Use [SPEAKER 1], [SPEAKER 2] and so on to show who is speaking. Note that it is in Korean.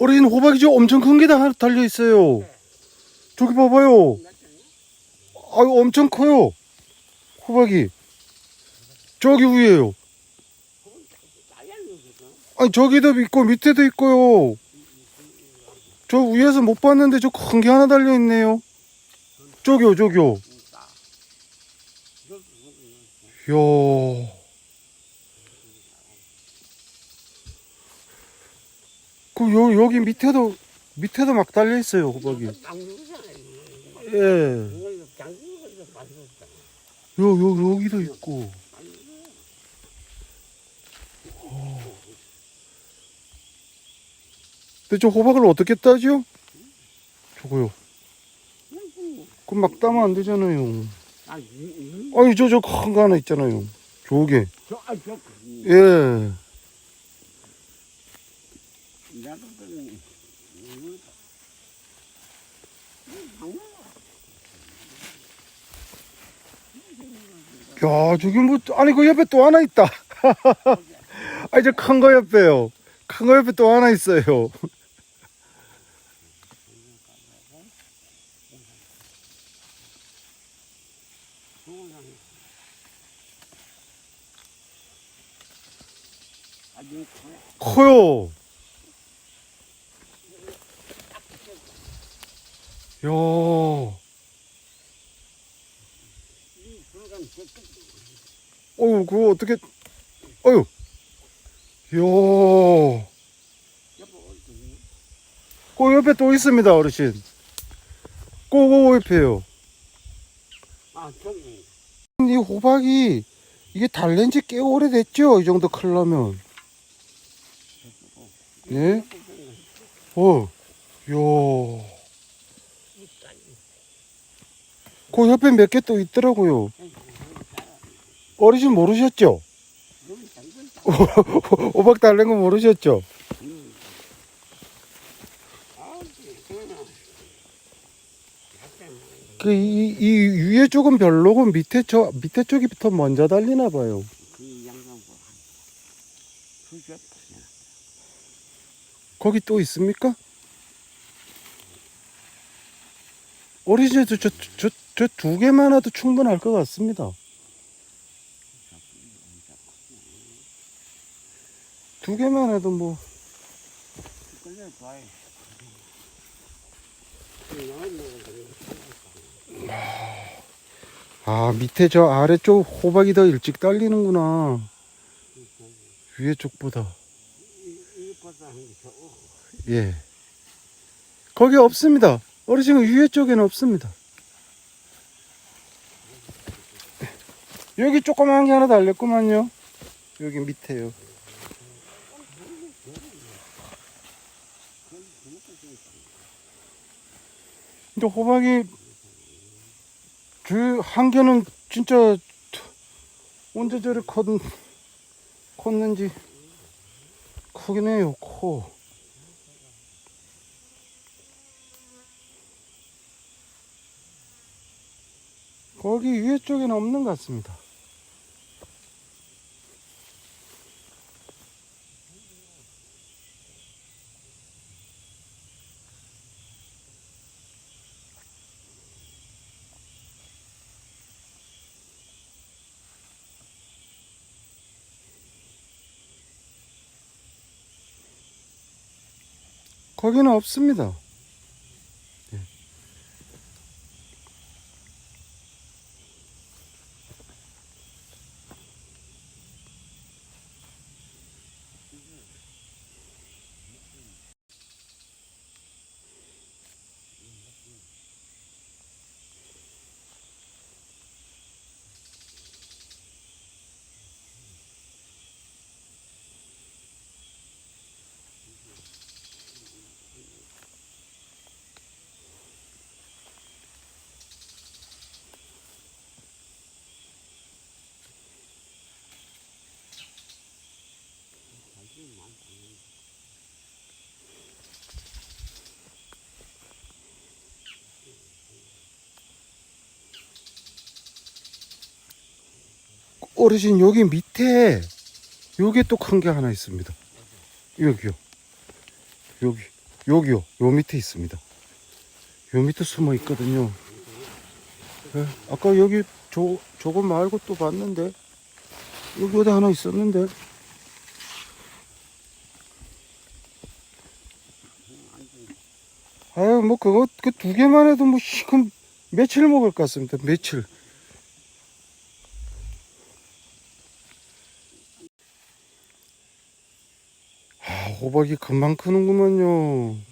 [SPEAKER 1] 어린 호박이 저 엄청 큰게다 달려 있어요. 저기 봐봐요. 아유 엄청 커요. 호박이. 저기 위에요. 아니 저기도 있고 밑에도 있고요. 저 위에서 못 봤는데 저 큰 게 하나 달려 있네요. 저기요 저기요. 이야. 그 요, 여기 밑에도 밑에도 막 달려 있어요 호박이. 예. 요, 요, 여기도 있고. 어. 근데 저 호박을 어떻게 따죠? 저거요. 그럼 막 따면 안 되잖아요. 아니, 저, 저 큰 거 하나 있잖아요. 저게. 예. 야, 저기 뭐, 아니, 그 옆에 또 하나 있다. 아니, 저 큰 거 옆에요. 큰 거 옆에 또 하나 있어요. 커요. 어유, 그거 어떻게, 어유, 이야, 그 옆에 또 있습니다, 어르신. 그거 옆에요.
[SPEAKER 2] 아, 저기.
[SPEAKER 1] 이 호박이, 이게 달랜 지 꽤 오래됐죠? 이 정도 클라면. 예? 어, 이야. 그 옆에 몇 개 또 있더라고요. 어르신 모르셨죠? 호박 달랜 거 모르셨죠? 그, 이, 이 위에 쪽은 별로고 밑에 쪽, 밑에 쪽이 더 먼저 달리나 봐요. 거기 또 있습니까? 어르신도 저, 저, 저 두 개만 해도 충분할 것 같습니다. 두 개만 해도 뭐. 아, 밑에 저 아래쪽 호박이 더 일찍 달리는구나. 위에 쪽보다. 예. 거기 없습니다. 어르신 위에 쪽에는 없습니다. 여기 조그만 게 하나 달렸구만요. 여기 밑에요. 근데 호박이 그 한 개는 진짜 언제 저리 컸, 컸는지 크긴 해요, 커. 거기 위에 쪽에는 없는 것 같습니다. 거기는 없습니다. 어르신 여기 밑에 요게 또큰 게 하나 있습니다. 여기요. 여기 여기요. 요 밑에 있습니다. 요 밑에 숨어 있거든요. 예, 아까 여기 저, 저거 말고 또 봤는데. 여기 어디 하나 있었는데. 아유, 뭐, 그거, 그 두 개만 해도 뭐, 씨, 그럼 며칠 먹을 것 같습니다. 며칠. 호박이 금방 크는구먼요.